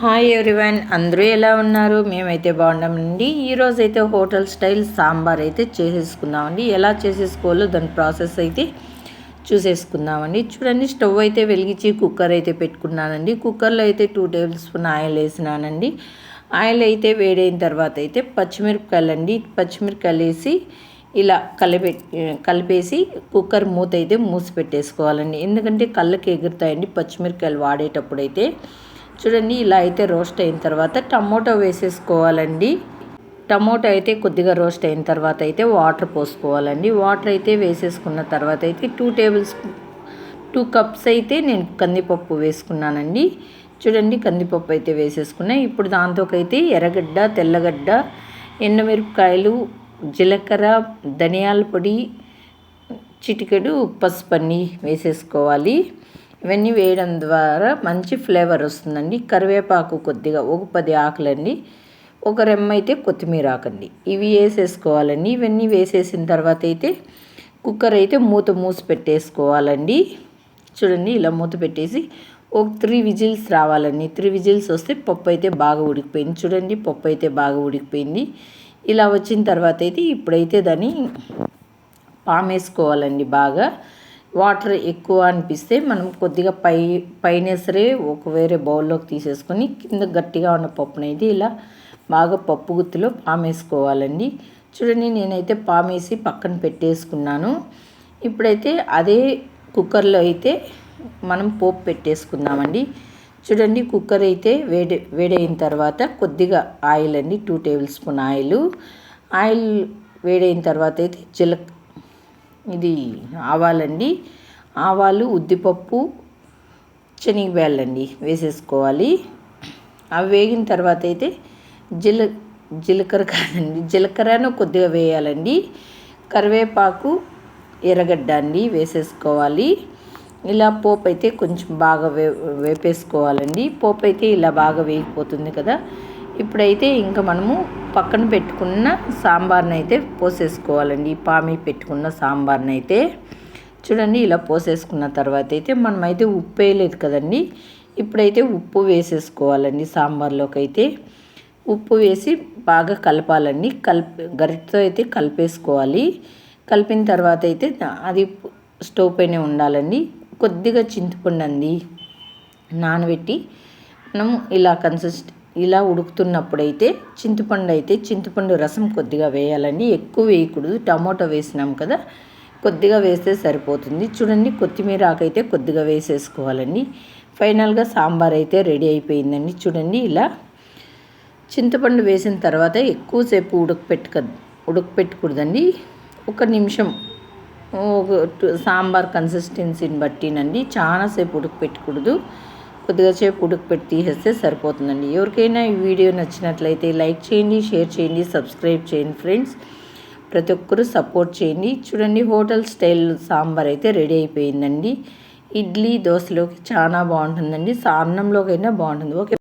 Hi everyone అందరూ ఎలా ఉన్నారు? మేమైతే బాగున్నామండి ఈరోజు అయితే హోటల్ స్టైల్ సాంబార్ అయితే చేసేసుకుందామండి. ఎలా చేసేసుకోవాలో దాని ప్రాసెస్ అయితే చూసేసుకుందామండి. చూడండి స్టవ్ అయితే వెలిగించి కుక్కర్ అయితే పెట్టుకున్నానండి. కుక్కర్లో అయితే టూ టేబుల్ స్పూన్ ఆయిల్ వేసినానండి. ఆయిల్ అయితే వేడైన తర్వాత అయితే పచ్చిమిరపకాయలు అండి పచ్చిమిరపకాయలు వేసి ఇలా కలిపే కలిపేసి కుక్కర్ మూత అయితే మూసి పెట్టేసుకోవాలండి ఎందుకంటే కళ్ళకి ఎగురుతాయండి పచ్చిమిరపకాయలు వాడేటప్పుడు అయితే చూడండి ఇలా అయితే రోస్ట్ అయిన తర్వాత టమోటో వేసేసుకోవాలండి. టమోటో అయితే కొద్దిగా రోస్ట్ అయిన తర్వాత అయితే వాటర్ పోసుకోవాలండి. వాటర్ అయితే వేసేసుకున్న తర్వాత అయితే two tablespoon two cups అయితే నేను కందిపప్పు వేసుకున్నానండి. చూడండి కందిపప్పు అయితే వేసేసుకున్నా. ఇప్పుడు దాంతోకైతే ఎర్రగడ్డ తెల్లగడ్డ ఎండమిరపకాయలు జీలకర్ర ధనియాల పొడి చిటికెడు పసుపన్నీ వేసేసుకోవాలి. ఇవన్నీ వేయడం ద్వారా మంచి ఫ్లేవర్ వస్తుందండి. కరివేపాకు కొద్దిగా ఒక పది ఆకులండి. ఒక రెమ్మ అయితే కొత్తిమీర ఆకండి. ఇవి వేసేసుకోవాలండి. ఇవన్నీ వేసేసిన తర్వాత అయితే కుక్కర్ అయితే మూత మూసి పెట్టేసుకోవాలండి. చూడండి ఇలా మూత పెట్టేసి ఒక త్రీ విజిల్స్ రావాలండి. త్రీ విజిల్స్ వస్తే పప్పు అయితే బాగా ఉడికిపోయింది. చూడండి పప్పు అయితే బాగా ఉడికిపోయింది. ఇలా వచ్చిన తర్వాత అయితే ఇప్పుడైతే దాన్ని పామేసుకోవాలండి బాగా. వాటర్ ఎక్కువ అనిపిస్తే మనం కొద్దిగా పై పైన సరే ఒక వేరే బౌల్లోకి తీసేసుకొని కింద గట్టిగా ఉన్న పప్పునైతే ఇలా బాగా పప్పు గుత్తిలో పామేసుకోవాలండి. చూడండి నేనైతే పామేసి పక్కన పెట్టేసుకున్నాను. ఇప్పుడైతే అదే కుక్కర్లో అయితే మనం పోపు పెట్టేసుకుందామండి. చూడండి కుక్కర్ అయితే వేడి వేడైన తర్వాత కొద్దిగా ఆయిల్ అండి two tablespoon oil. Oil వేడైన తర్వాత అయితే జీలక ఇది ఆవాలండి. ఆవాలు ఉద్దిపప్పు శనగబ్యాలండి వేసేసుకోవాలి. అవి వేగిన తర్వాత అయితే జీల జీలకర్ర కాదండి జీలకర్రను కొద్దిగా వేయాలండి. కరివేపాకు ఎర్రగడ్డ అండి వేసేసుకోవాలి. ఇలా పోపు అయితే కొంచెం బాగా వే వేపేసుకోవాలండి. పోపు అయితే ఇలా బాగా వేగిపోతుంది కదా. ఇప్పుడైతే ఇంకా మనము పక్కన పెట్టుకున్న సాంబార్ని అయితే పోసేసుకోవాలండి పామి పెట్టుకున్న సాంబార్ని అయితే చూడండి ఇలా పోసేసుకున్న తర్వాత అయితే మనమైతే ఉప్పు వేయలేదు కదండి. ఇప్పుడైతే ఉప్పు వేసేసుకోవాలండి సాంబార్లోకి అయితే ఉప్పు వేసి బాగా కలపాలండి. కలిపి గరిటతో అయితే కలిపేసుకోవాలి. కలిపిన తర్వాత అయితే అది స్టవ్ పైన ఉండాలండి. కొద్దిగా చింతపండు అండి నానబెట్టి మనం ఇలా కన్సిస్ట్ ఇలా ఉడుకుతున్నప్పుడైతే చింతపండు అయితే చింతపండు రసం కొద్దిగా వేయాలండి. ఎక్కువ వేయకూడదు. టమాటో వేసినాం కదా కొద్దిగా వేస్తే సరిపోతుంది. చూడండి కొత్తిమీర ఆకైతే కొద్దిగా వేసేసుకోవాలండి. ఫైనల్గా సాంబార్ అయితే రెడీ అయిపోయిందండి. చూడండి ఇలా చింతపండు వేసిన తర్వాత ఎక్కువసేపు ఉడకపెట్టుక ఉడకపెట్టకూడదండి. ఒక నిమిషం సాంబార్ కన్సిస్టెన్సీని బట్టినండి. చాలాసేపు ఉడకపెట్టకూడదు. కొద్దిగా సేపు ఉడకపెట్టి తీసేస్తే సరిపోతుందండి. ఎవరికైనా ఈ వీడియో నచ్చినట్లయితే లైక్ చేయండి షేర్ చేయండి సబ్స్క్రైబ్ చేయండి ఫ్రెండ్స్. ప్రతి ఒక్కరూ సపోర్ట్ చేయండి. చూడండి హోటల్ స్టైల్ సాంబార్ అయితే రెడీ అయిపోయిందండి. ఇడ్లీ దోశలోకి చాలా బాగుంటుందండి. అన్నంలోకైనా బాగుంటుంది. ఓకే.